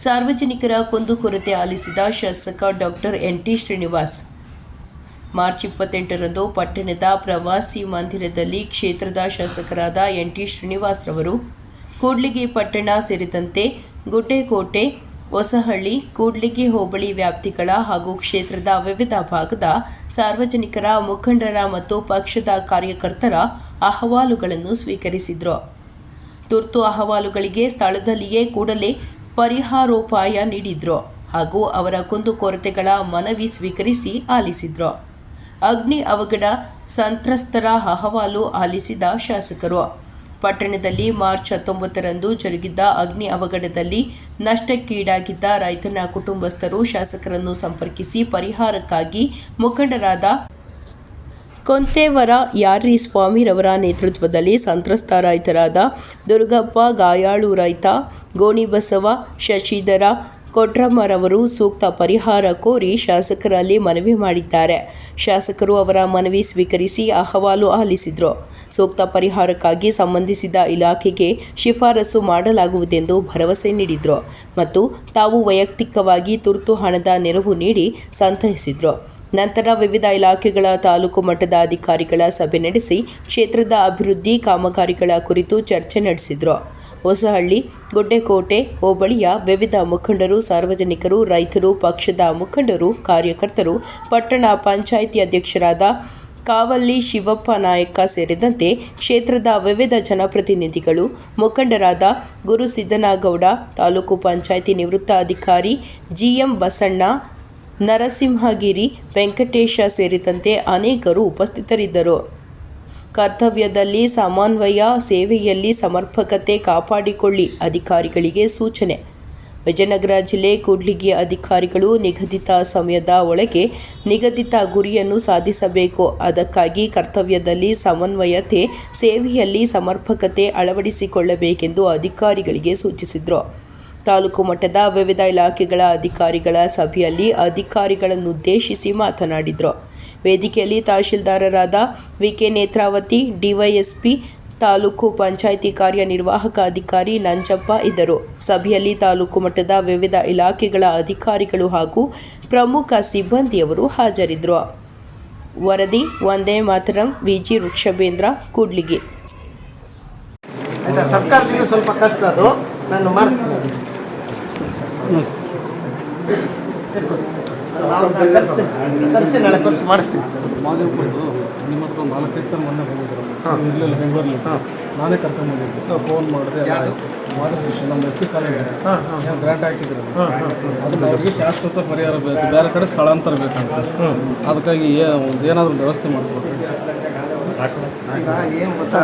ಸಾರ್ವಜನಿಕರ ಕುಂದುಕೊರತೆ ಆಲಿಸಿದ ಶಾಸಕ doctor N T Srinivas. March ಇಪ್ಪತ್ತೆಂಟರಂದು ಪಟ್ಟಣದ ಪ್ರವಾಸಿ ಮಂದಿರದಲ್ಲಿ ಕ್ಷೇತ್ರದ ಶಾಸಕರಾದ ಎನ್ ಟಿ ಶ್ರೀನಿವಾಸ್ ರವರು, ಕೂಡ್ಲಿಗಿ ಪಟ್ಟಣ ಸೇರಿದಂತೆ ಗುಡ್ಡೆಕೋಟೆ, ಹೊಸಹಳ್ಳಿ, ಕೂಡ್ಲಿಗಿ ಹೋಬಳಿ ವ್ಯಾಪ್ತಿಗಳ ಹಾಗೂ ಕ್ಷೇತ್ರದ ವಿವಿಧ ಭಾಗದ ಸಾರ್ವಜನಿಕರ ಮುಖಂಡರ ಮತ್ತು ಪಕ್ಷದ ಕಾರ್ಯಕರ್ತರ ಅಹವಾಲುಗಳನ್ನು ಸ್ವೀಕರಿಸಿದರು. ತುರ್ತು ಅಹವಾಲುಗಳಿಗೆ ಸ್ಥಳದಲ್ಲಿಯೇ ಕೂಡಲೇ ಪರಿಹಾರೋಪಾಯ ನೀಡಿದ್ರು ಹಾಗೂ ಅವರ ಕುಂದುಕೊರತೆಗಳ ಮನವಿ ಸ್ವೀಕರಿಸಿ ಆಲಿಸಿದ್ರು. ಅಗ್ನಿ ಅವಘಡ, ಸಂತ್ರಸ್ತರ ಅಹವಾಲು ಆಲಿಸಿದ ಶಾಸಕರು. ಪಟ್ಟಣದಲ್ಲಿ ಮಾರ್ಚ್ ಹತ್ತೊಂಬತ್ತರಂದು ಜರುಗಿದ್ದ ಅಗ್ನಿ ಅವಘಡದಲ್ಲಿ ನಷ್ಟಕ್ಕೀಡಾಗಿದ್ದ ರೈತನ ಕುಟುಂಬಸ್ಥರು ಶಾಸಕರನ್ನು ಸಂಪರ್ಕಿಸಿ ಪರಿಹಾರಕ್ಕಾಗಿ ಮುಖಂಡರಾದ ಕೊಂತೇವರ ಯಾರ್ರಿ ಸ್ವಾಮಿರವರ ನೇತೃತ್ವದಲ್ಲಿ ಸಂತ್ರಸ್ತ ರೈತರಾದ ದುರ್ಗಪ್ಪ ಗಾಯಾಳು ರೈತ ಗೋಣಿಬಸವ ಶಶಿಧರ ಕೊಟ್ರಮ್ಮರವರು ಸೂಕ್ತ ಪರಿಹಾರ ಕೋರಿ ಶಾಸಕರಲ್ಲಿ ಮನವಿ ಮಾಡಿದ್ದಾರೆ. ಶಾಸಕರು ಅವರ ಮನವಿ ಸ್ವೀಕರಿಸಿ ಅಹವಾಲು ಆಲಿಸಿದರು. ಸೂಕ್ತ ಪರಿಹಾರಕ್ಕಾಗಿ ಸಂಬಂಧಿಸಿದ ಇಲಾಖೆಗೆ ಶಿಫಾರಸು ಮಾಡಲಾಗುವುದೆಂದು ಭರವಸೆ ನೀಡಿದರು ಮತ್ತು ತಾವು ವೈಯಕ್ತಿಕವಾಗಿ ತುರ್ತು ಹಣದ ನೆರವು ನೀಡಿ ಸಂತೈಸಿದರು. ನಂತರ ವಿವಿಧ ಇಲಾಖೆಗಳ ತಾಲೂಕು ಮಟ್ಟದ ಅಧಿಕಾರಿಗಳ ಸಭೆ ನಡೆಸಿ ಕ್ಷೇತ್ರದ ಅಭಿವೃದ್ಧಿ ಕಾಮಗಾರಿಗಳ ಕುರಿತು ಚರ್ಚೆ ನಡೆಸಿದರು. ಹೊಸಹಳ್ಳಿ, ಗುಡ್ಡೆಕೋಟೆ, ಹೋಬಳಿಯ ವಿವಿಧ ಮುಖಂಡರು ಸಾರ್ವಜನಿಕರು, ರೈತರು, ಪಕ್ಷದ ಮುಖಂಡರು, ಕಾರ್ಯಕರ್ತರು, ಪಟ್ಟಣ ಪಂಚಾಯಿತಿ ಅಧ್ಯಕ್ಷರಾದ ಕಾವಲ್ಲಿ ಶಿವಪ್ಪ ನಾಯಕ ಸೇರಿದಂತೆ ಕ್ಷೇತ್ರದ ವಿವಿಧ ಜನಪ್ರತಿನಿಧಿಗಳು, ಮುಖಂಡರಾದ ಗುರು ಸಿದ್ದನಗೌಡ, ತಾಲೂಕು ಪಂಚಾಯಿತಿ ನಿವೃತ್ತ ಅಧಿಕಾರಿ ಜಿಎಂ ಬಸಣ್ಣ, ನರಸಿಂಹಗಿರಿ, ವೆಂಕಟೇಶ ಸೇರಿದಂತೆ ಅನೇಕರು ಉಪಸ್ಥಿತರಿದ್ದರು. ಕರ್ತವ್ಯದಲ್ಲಿ ಸಮನ್ವಯ, ಸೇವೆಯಲ್ಲಿ ಸಮರ್ಪಕತೆ ಕಾಪಾಡಿಕೊಳ್ಳಿ ಅಧಿಕಾರಿಗಳಿಗೆ ಸೂಚನೆ. ವಿಜಯನಗರ ಜಿಲ್ಲೆ ಕೂಡ್ಲಿಗಿ ಅಧಿಕಾರಿಗಳು ನಿಗದಿತ ಸಮಯದ ಒಳಗೆ ನಿಗದಿತ ಗುರಿಯನ್ನು ಸಾಧಿಸಬೇಕು. ಅದಕ್ಕಾಗಿ ಕರ್ತವ್ಯದಲ್ಲಿ ಸಮನ್ವಯತೆ, ಸೇವೆಯಲ್ಲಿ ಸಮರ್ಪಕತೆ ಅಳವಡಿಸಿಕೊಳ್ಳಬೇಕೆಂದು ಅಧಿಕಾರಿಗಳಿಗೆ ಸೂಚಿಸಿದರು. ತಾಲೂಕು ಮಟ್ಟದ ವಿವಿಧ ಇಲಾಖೆಗಳ ಅಧಿಕಾರಿಗಳ ಸಭೆಯಲ್ಲಿ ಅಧಿಕಾರಿಗಳನ್ನುದ್ದೇಶಿಸಿ ಮಾತನಾಡಿದರು. ವೇದಿಕೆಯಲ್ಲಿ ತಹಶೀಲ್ದಾರರಾದ ವಿಕೆ ನೇತ್ರಾವತಿ ಡಿವೈಎಸ್ಪಿ ತಾಲೂಕು ಪಂಚಾಯಿತಿ ಕಾರ್ಯನಿರ್ವಾಹಕ ಅಧಿಕಾರಿ ನಂಜಪ್ಪ ಇದ್ದರು. ಸಭೆಯಲ್ಲಿ ತಾಲೂಕು ಮಟ್ಟದ ವಿವಿಧ ಇಲಾಖೆಗಳ ಅಧಿಕಾರಿಗಳು ಹಾಗೂ ಪ್ರಮುಖ ಸಿಬ್ಬಂದಿಯವರು ಹಾಜರಿದ್ದರು. ವರದಿ ಒಂದೇ ಮಾತರಂ ವಿಜಿ ವೃಕ್ಷಬೇಂದ್ರ ಕೂಡ್ಲಿಗೆ. ಸರ್ಕಾರದಿಂದ ಸ್ವಲ್ಪ ಕಷ್ಟ ಅದು. ನಾನು ಮಾಡಿಸ್ತೀನಿ. ಖರ್ಚು ಮಾಡಿಸ್ತೀನಿ. ಮಾದೇವಪುರದ್ದು ನಿಮ್ಮ ಹತ್ರ ಒಂದು ನಾಲ್ಕೈದು ಸರ್ ಮೊನ್ನೆ ಬಂದಿದ್ರು ಇರ್ಲಿಲ್ಲ ಇರಲಿಲ್ಲ ಬೆಂಗಳೂರಲ್ಲಿ ಹಾಂ. ನಾನೇ ಕರ್ಕೊಂಡ್ಬಂದಿದ್ದೆ ಫೋನ್ ಮಾಡಿದೆ ಯಾವುದು? ಮಾದೇವಕೃಷ್ಣ ನಮ್ಮ ಎಸ್ ಸಿ ಕಾಲೇಜ್ ಹಾಂ ಹಾಂ. ಏನು ಗ್ರಾಂಟ್ ಹಾಕಿದ್ರು ಹಾಂ ಹಾಂ ಹಾಂ. ಅದನ್ನ ಅವ್ರಿಗೆ ಶಾಶ್ವತ ಪರಿಹಾರ ಬೇಕು. ಬೇರೆ ಕಡೆ ಸ್ಥಳಾಂತರ ಬೇಕಂತ. ಅದಕ್ಕಾಗಿ ಏನಾದ್ರೂ ಏನಾದರೂ ವ್ಯವಸ್ಥೆ ಗೊತ್ತಾ?